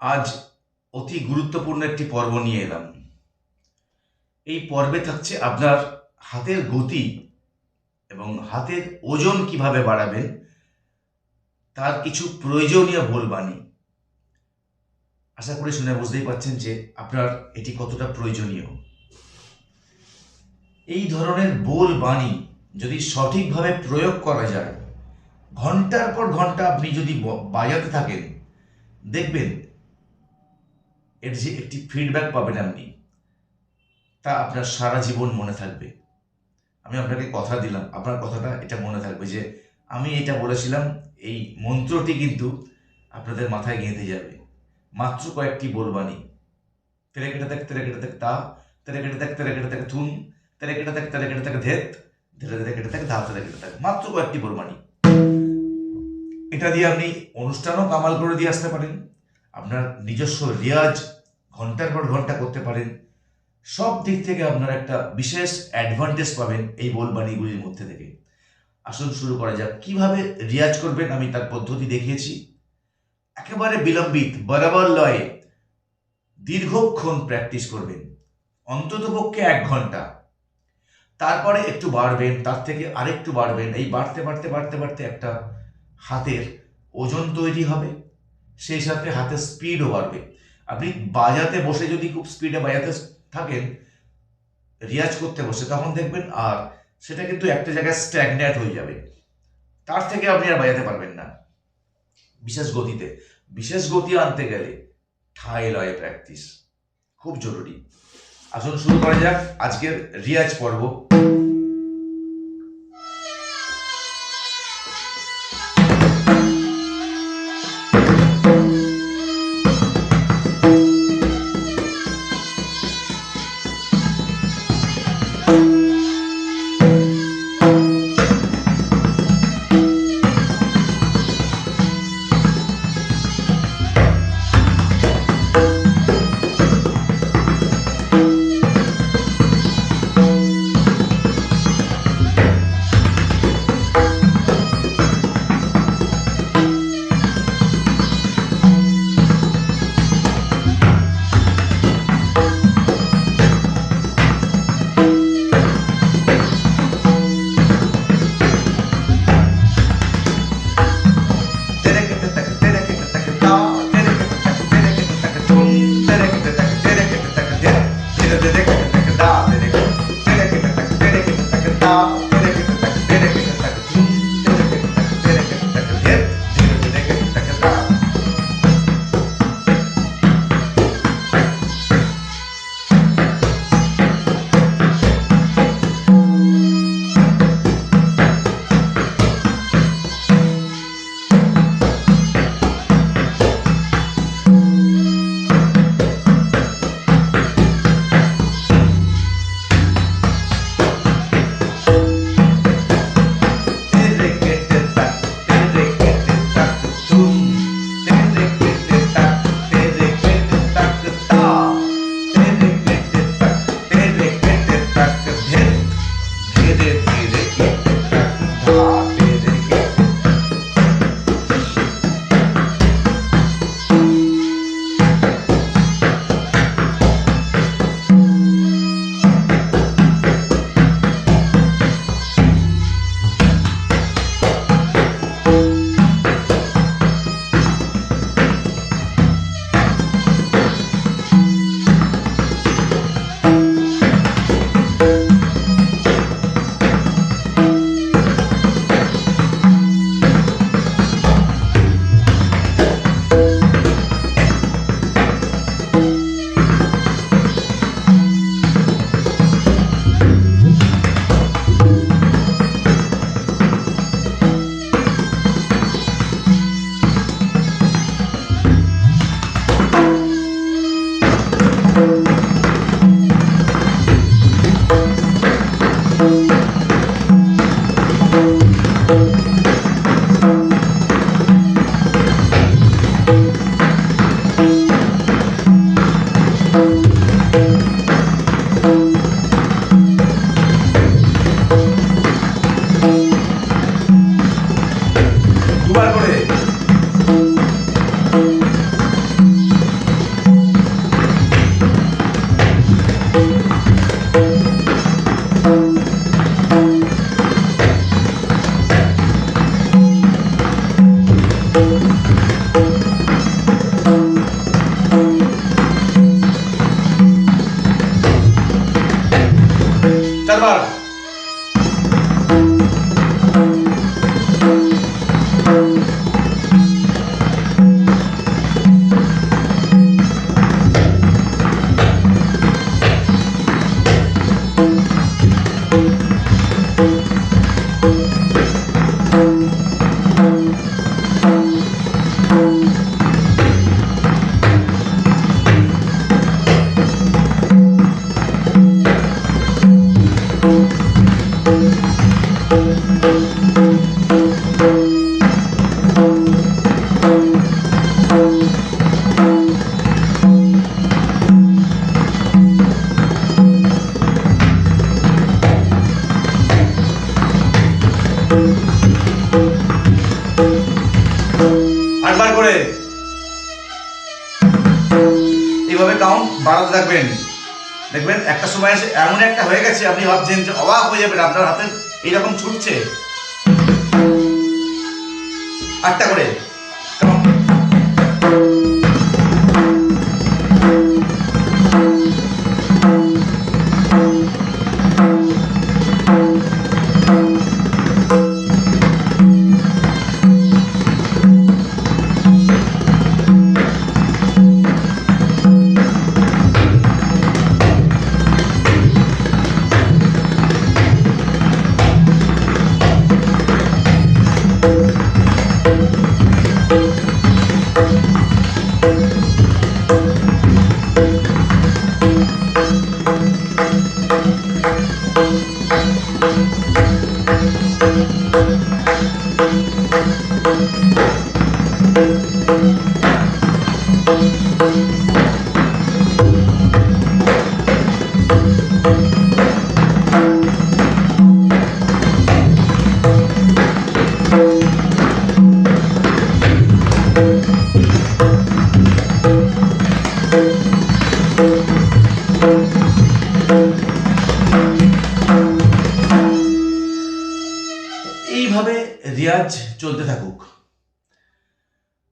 আজ অতি গুরুত্বপূর্ণ একটি পর্ব নিয়ে এলাম। এই পর্বে থাকছে আপনার হাতের গতি এবং হাতের ওজন কীভাবে বাড়াবেন, তার কিছু প্রয়োজনীয় বলবাণী আশা করি শুনে বুঝতেই পারছেন যে আপনার এটি কতটা প্রয়োজনীয়। এই ধরনের বোল বাণী যদি সঠিকভাবে প্রয়োগ করা যায়, ঘণ্টার পর ঘণ্টা আপনি যদি বাজাতে থাকেন, দেখবেন এর যে একটি ফিডব্যাক পাবেন আপনি, তা আপনার সারা জীবন মনে থাকবে। আমি আপনাকে কথা দিলাম, আপনার কথাটা এটা মনে থাকবে যে, আমি এটা বলেছিলাম, এই মন্ত্রটি কিন্তু আপনাদের মাথায় গেঁথে যাবে। মাত্র কয়েকটি বলবানি তেরে কেটে থাক তেরে কেটে থাক তা, তেরে কেটে থাক তেরে কেটে থাক থুন, তেরে কেটে থাক তেরে কেটে থাক ধেত ধীরে ধীরে কেটে থাক ধা তেরে কেটে থাক মাত্র কয়েকটি বলবানি এটা দিয়ে আপনি অনুষ্ঠানও কামাল করে দিয়ে আসতে পারেন। আপনার নিজস্ব রিয়াজ ঘণ্টার পর ঘণ্টা করতে পারেন। সব দিক থেকে আপনার একটা বিশেষ অ্যাডভান্টেজ পাবেন এই বলবাণীগুলির মধ্যে থেকে। আসুন শুরু করা যাক। কীভাবে রিয়াজ করবেন আমি তার পদ্ধতি দেখিয়েছি। একেবারে বিলম্বিত, বরাবর লয়ে দীর্ঘক্ষণ প্র্যাকটিস করবেন। অন্ততপক্ষে এক ঘণ্টা। তারপরে একটু বাড়বেন, তার থেকে আরেকটু বাড়বেন। এই বাড়তে বাড়তে বাড়তে বাড়তে একটা হাতের ওজন তৈরি হবে। সেই সাথে হাতের স্পিডও বাড়বে। আপনি বাজাতে বসে যদি খুব স্পিডে বাজাতে থাকেন, রিয়াজ করতে বসে, তখন দেখবেন আর সেটা কিন্তু একটা জায়গায় স্ট্যাগনেট হয়ে যাবে। তার থেকে আপনি আর বাজাতে পারবেন না। বিশেষ গতিতে, বিশেষ গতি আনতে গেলে ঠাই লয়ে প্র্যাকটিস খুব জরুরি। আসুন শুরু করা যাক আজকের রিয়াজ পর্ব। আটবার করে। এইভাবে কাউন্ট বাড়াতে থাকবেন। দেখবেন, একটা সময় এসে এমন একটা হয়ে গেছে, আপনি ভাবছেন যে অবাক হয়ে যাবেন, আপনার হাতে এইরকম ছুটছে। আটটা করে। এইভাবে রিয়াজ চলতে থাকুক।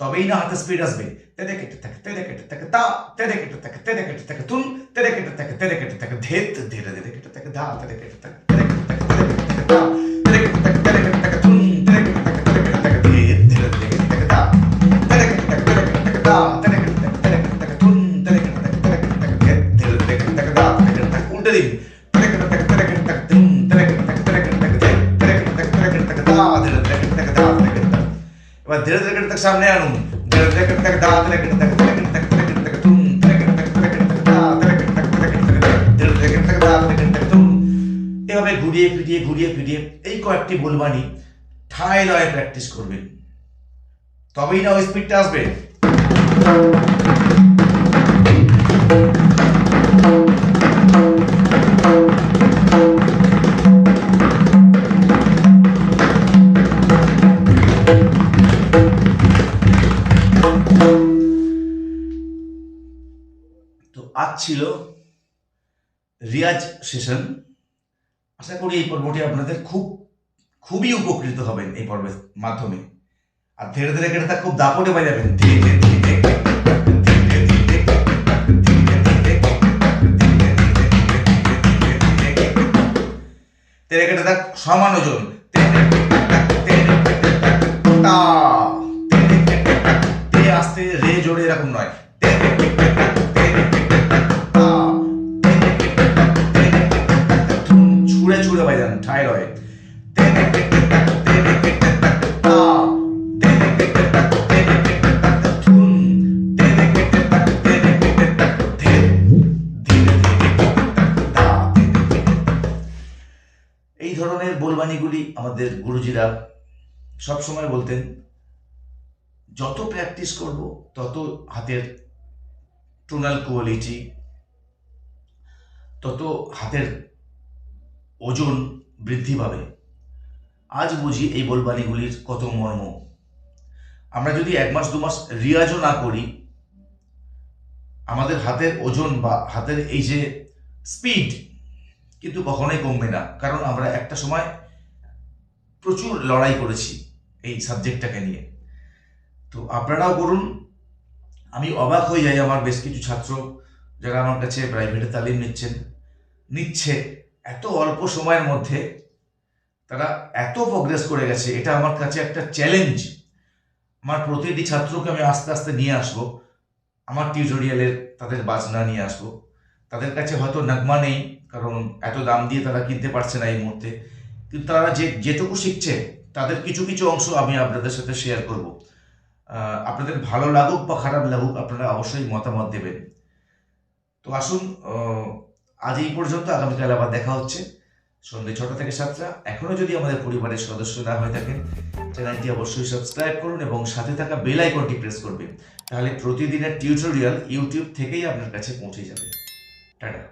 তবেই না হাতে স্পিড আসবে তেরে কেটে থাকে তেরে কেটে থাকে তা তেরে কেটে থাকে তেরে কেটে থাকে তুন তেরে কেটে থাকে তেরে কেটে থাকে ধেত ধীরে ধীরে কেটে থাকে ধা তেরে কেটে থাকে তেরে কেটে থাকে তেরে কেটে থাকে তা তেরে কেটে থাকে তেরে কেটে থাকে থাকে ধীরে ধীরে কেটে থাকে দা ধীরে কেটে থাকে তুম এভাবে ঘুরিয়ে ফিরিয়ে ঘুরিয়ে ফিরিয়ে এই কয়েকটি ভুলবাণী ঠায় লয়ে প্র্যাকটিস করবেন তবেই না ওই স্পিডটা আসবে রিয়াজ সেশন আশা করি এই পর্বটি আপনাদের খুব খুবই উপকৃত হবেন এই পর্বের মাধ্যমে আর ধীরে ধীরে কেটে তা খুব দাপটে বাজাবেন ধীরে ধীরে সমান ওজন আস্তে রে জোরে এরকম নয় আমাদের গুরুজিরা সব সময় বলতেন, যত প্র্যাকটিস করব, তত হাতের টোনাল কোয়ালিটি তত হাতের ওজন বৃদ্ধি পাবে। আজ বুঝি এই বোলবাণীগুলির কত মর্ম। আমরা যদি এক মাস, দু মাস রিয়াজও না করি, আমাদের হাতের ওজন বা হাতের এই যে স্পিড কিন্তু কখনোই কমবে না। কারণ আমরা একটা সময় প্রচুর লড়াই করেছি এই সাবজেক্টটাকে নিয়ে। তো আপনারাও করুন আমি অবাক হয়ে যাই আমার বেশ কিছু ছাত্র যারা আমার কাছে প্রাইভেটে তালিম নিচ্ছেন। নিচ্ছে এত অল্প সময়ের মধ্যে, তারা এত প্রোগ্রেস করে গেছে, এটা আমার কাছে একটা চ্যালেঞ্জ আমার প্রতিটি ছাত্রকে আমি আস্তে আস্তে নিয়ে আসব, আমার টিউটোরিয়ালের তাদের বাজনা নিয়ে আসব। তাদের কাছে হয়তো নাগমা নেই, কারণ এত দাম দিয়ে তারা কিনতে পারছে না এই মুহূর্তে। কিন্তু তারা যে, যেটুকু শিখছে, তাদের কিছু কিছু অংশ আমি আপনাদের সাথে শেয়ার করব। আপনাদের ভালো লাগুক বা খারাপ লাগুক, আপনারা অবশ্যই মতামত দেবেন। তো আসুন আজ এই পর্যন্ত, আগামীকাল আবার দেখা হচ্ছে সন্ধ্যে ছটা থেকে সাতটা। এখনও যদি আমাদের পরিবারের সদস্য না হয়ে থাকেন, চ্যানেলটি অবশ্যই সাবস্ক্রাইব করুন এবং সাথে থাকা বেল আইকনটি প্রেস করবেন। তাহলে প্রতিদিনের টিউটোরিয়াল ইউটিউব থেকেই আপনার কাছে পৌঁছে যাবে। টাটা।